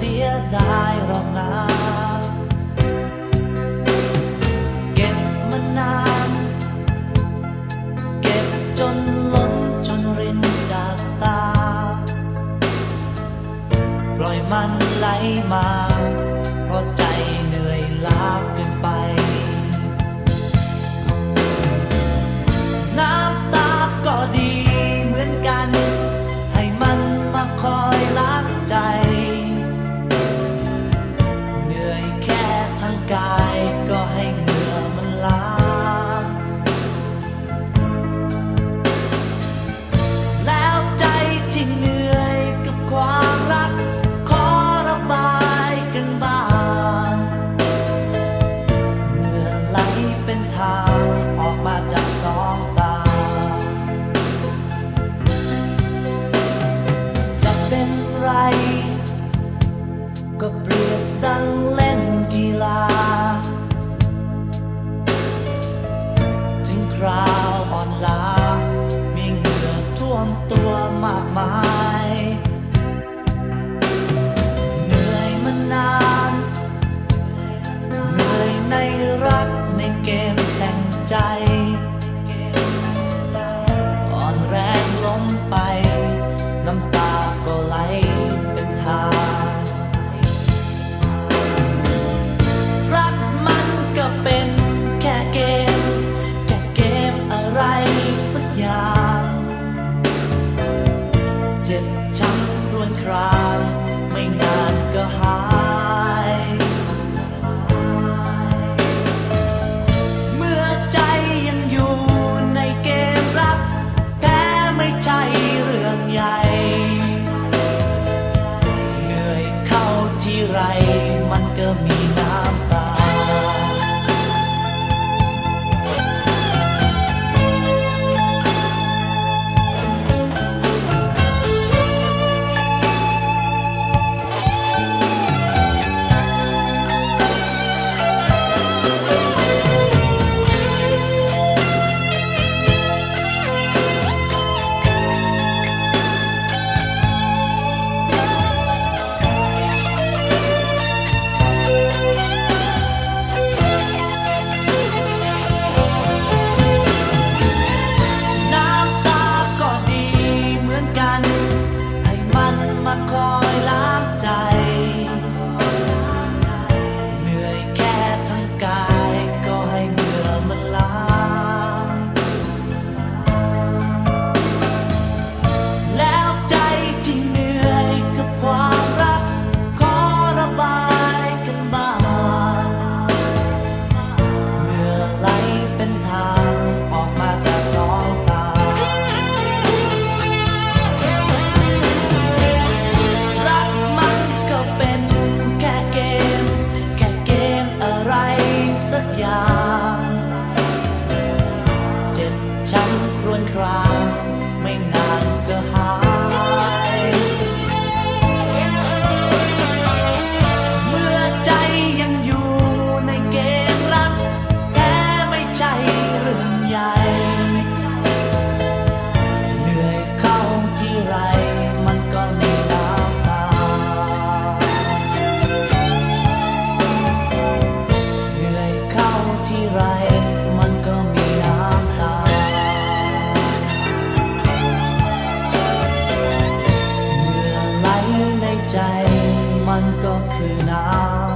เสียดายหรอกนะเก็บมานาน เก็บจนล้นจนรินจากตา ปล่อยมันไหลมา เพราะใจเหนื่อยล้าเกินไป อนก็คือน้ำ